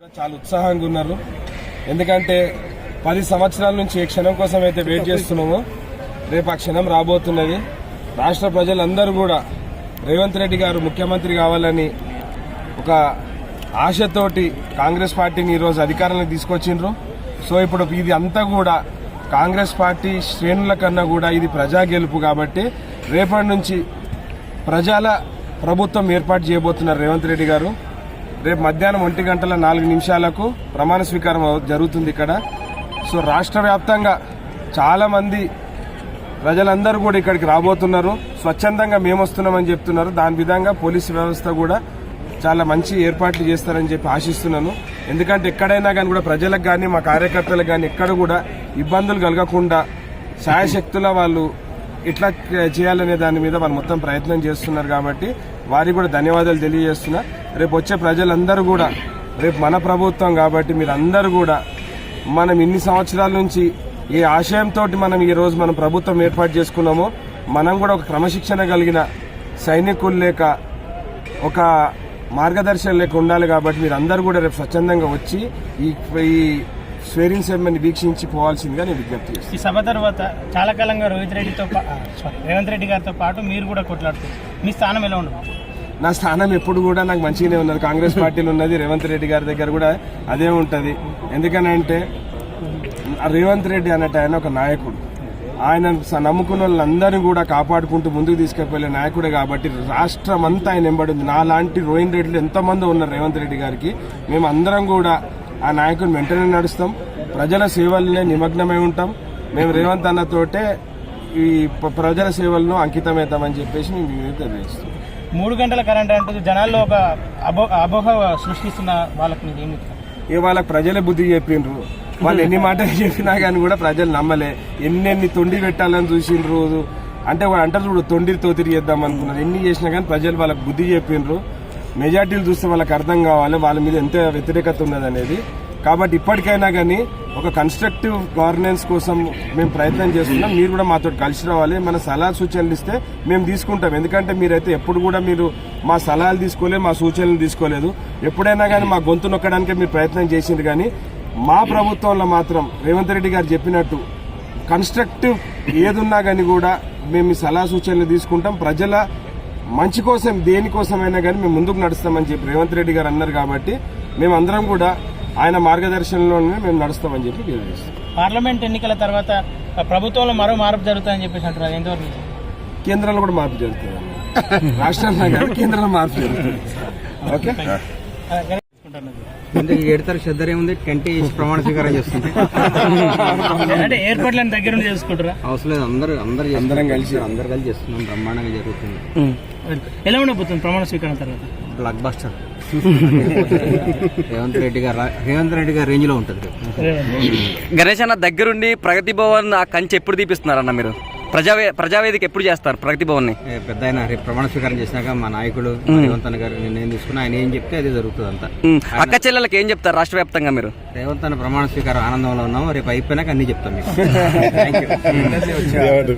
చాలా ఉత్సాహంగా ఉన్నారు. ఎందుకంటే పది సంవత్సరాల నుంచి ఏ క్షణం కోసం అయితే వెయిట్ చేస్తున్నామో. రేపు ఆ క్షణం రాబోతున్నది. రాష్ట్ర ప్రజలందరూ కూడా రేవంత్ రెడ్డి గారు ముఖ్యమంత్రి కావాలని ఒక ఆశతోటి కాంగ్రెస్ పార్టీని ఈరోజు అధికారంలో తీసుకొచ్చిండ్రు. సో ఇప్పుడు ఇది అంతా కూడా కాంగ్రెస్ పార్టీ శ్రేణుల కన్నా కూడా ఇది ప్రజా గెలుపు కాబట్టి రేపటి నుంచి ప్రజల ప్రభుత్వం ఏర్పాటు చేయబోతున్నారు రేవంత్ రెడ్డి గారు. రేపు మధ్యాహ్నం ఒంటి గంటల నాలుగు నిమిషాలకు ప్రమాణ స్వీకారం జరుగుతుంది ఇక్కడ. సో రాష్ట్ర వ్యాప్తంగా చాలామంది ప్రజలందరూ కూడా ఇక్కడికి రాబోతున్నారు. స్వచ్ఛందంగా మేము వస్తున్నామని చెప్తున్నారు. దాని విధంగా పోలీసు వ్యవస్థ కూడా చాలా మంచి ఏర్పాట్లు చేస్తారని చెప్పి ఆశిస్తున్నాను. ఎందుకంటే ఎక్కడైనా కానీ కూడా ప్రజలకు కానీ మా కార్యకర్తలకు కానీ ఎక్కడ కూడా ఇబ్బందులు కలగకుండా శాయశక్తుల వాళ్ళు ఇట్లా చేయాలనే దాని మీద వాళ్ళు మొత్తం ప్రయత్నం చేస్తున్నారు కాబట్టి వారికి కూడా ధన్యవాదాలు తెలియజేస్తున్నా. రేపు వచ్చే ప్రజలందరూ కూడా రేపు మన ప్రభుత్వం కాబట్టి మీరందరూ కూడా మనం ఇన్ని సంవత్సరాల నుంచి ఏ ఆశయంతో మనం ఈ రోజు మనం ప్రభుత్వం ఏర్పాటు చేసుకున్నామో మనం కూడా ఒక క్రమశిక్షణ కలిగిన సైనికులు లేక ఒక మార్గదర్శనం లేక ఉండాలి కాబట్టి మీరు అందరూ కూడా రేపు స్వచ్ఛందంగా వచ్చి ఈ స్వేరింగ్ సెరమనీ వీక్షించి పోవాల్సిందిగా నేను విజ్ఞప్తి చేస్తాను ఈ సభ తర్వాత చాలా కాలంగా రోహిత్ రెడ్డితో సారీ రేవంత్ రెడ్డి గారితో పాటు మీరు కూడా కొట్లాడుతున్నారు మీ స్థానం ఎలా ఉండదు నా స్థానం ఎప్పుడు కూడా నాకు మంచిగానే ఉన్నది. కాంగ్రెస్ పార్టీలో ఉన్నది రేవంత్ రెడ్డి గారి దగ్గర కూడా అదే ఉంటది. ఎందుకనంటే రేవంత్ రెడ్డి అన్నట్టు ఆయన ఒక నాయకుడు. ఆయన నమ్ముకున్న వాళ్ళందరినీ కూడా కాపాడుకుంటూ ముందుకు తీసుకెళ్ళే నాయకుడే కాబట్టి రాష్ట్రం అంతా ఆయన ఎంబడింది నా లాంటి రోహిన్ రెడ్డిలు ఎంతమంది ఉన్నారు రేవంత్ రెడ్డి గారికి? మేము అందరం కూడా ఆ నాయకుని వెంటనే నడుస్తాం. ప్రజల సేవలనే నిమగ్నమై ఉంటాం. మేము రేవంత్ అన్నతోటే ఈ ప్రజల సేవలను అంకితమవుతామని చెప్పేసి మేము తెలియజేస్తాం మూడు గంటల కరెంట్ అంటే జనాల్లో ఒక అబో అబోహ సృష్టిస్తున్న వాళ్ళకి ఏమి వాళ్ళకి ప్రజలే బుద్ధి చెప్పిండ్రు. వాళ్ళు ఎన్ని మాటలు చెప్పినా కానీ కూడా ప్రజలు నమ్మలే. ఎన్నెన్ని తొండి పెట్టాలని చూసిండ్రు. అంటే వాళ్ళు అంటారు చూడు తొండి తోతిరి చేద్దాం అనుకున్నారు. ఎన్ని చేసినా కానీ ప్రజలు వాళ్ళకి బుద్ధి చెప్పిండ్రు. మెజార్టీలు చూస్తే వాళ్ళకి అర్థం కావాలి వాళ్ళ మీద ఎంత వ్యతిరేకత ఉన్నది అనేది కాబట్టి ఇప్పటికైనా కానీ ఒక కన్స్ట్రక్టివ్ గవర్నెన్స్ కోసం మేము ప్రయత్నం చేస్తున్నాం. మీరు కూడా మాతో కలిసి రావాలి. మన సలహా సూచనలు ఇస్తే మేము తీసుకుంటాం. ఎందుకంటే మీరైతే ఎప్పుడు కూడా మీరు మా సలహాలు తీసుకోలేదు మా సూచనలు తీసుకోలేదు. ఎప్పుడైనా కానీ మా గొంతు నొక్కడానికి మీరు ప్రయత్నం చేసింది కానీ మా ప్రభుత్వంలో మాత్రం రేవంత్ రెడ్డి గారు చెప్పినట్టు కన్స్ట్రక్టివ్ ఏదున్నా కానీ కూడా మేము సలహా సూచనలు తీసుకుంటాం. ప్రజల మంచి కోసం దేనికోసమైనా కానీ మేము ముందుకు నడుస్తామని చెప్పి రేవంత్ రెడ్డి గారు అన్నారు కాబట్టి మేమందరం కూడా ఆయన మార్గదర్శనంలోనే మేము నడుస్తామని చెప్పి తెలియజేస్తాం పార్లమెంట్ ఎన్నికల తర్వాత ప్రభుత్వంలో మరో మార్పు జరుగుతుందని చెప్పేసి అంటున్నారు. అది ఎంతవరకు? కేంద్రంలో కూడా మార్పు జరుగుతుంది రాష్ట్రంలో కాదు కేంద్రంలో మార్పు జరుగుతుంది. ఓకే. ఆ, గణేష్ తీసుకుంటున్నారు. ఇంతకు ఏడు తారీఖు శ్రద్ధ ఏముంది టెంట్ వేసి ప్రమాణ స్వీకారం చేస్తుంది అంటే ఎయిర్పోర్ట్లను దగ్గర నుండి చేసుకుంటారా? అవసరం లేదు అందరూ అందరు అందరం కలిసి. అందరు కలిసి చేస్తున్నాం బ్రహ్మాండంగా జరుగుతుంది. ఎలా ఉండబోతుంది ప్రమాణ స్వీకారం తర్వాత? బ్లాక్ బస్టర్ రేవంత్ రెడ్డి గారు రేవంత్ రెడ్డి గారు రేంజ్లో ఉంటుంది గణేష్ అన్న దగ్గరుండి ప్రగతి భవన్ ఆ కంచె ఎప్పుడు తీపిస్తున్నారన్న మీరు? ప్రజావే ప్రజావేదిక ఎప్పుడు చేస్తారు ప్రగతి భవన్ పెద్ద ఆయన రేపు ప్రమాణ స్వీకారం చేసినాక మా నాయకుడు రేవంత్ అన్న గారు నిర్ణయం తీసుకుని ఆయన ఏం చెప్తే అదే జరుగుతుంది అంతా. అక్క చెల్లెలకి ఏం చెప్తారు రాష్ట్ర వ్యాప్తంగా మీరు? రేవంత్ అన్న ప్రమాణ స్వీకారం ఆనందంలో ఉన్నాం రేపు అయిపోయినాక అన్ని చెప్తాం మీకు. Thank you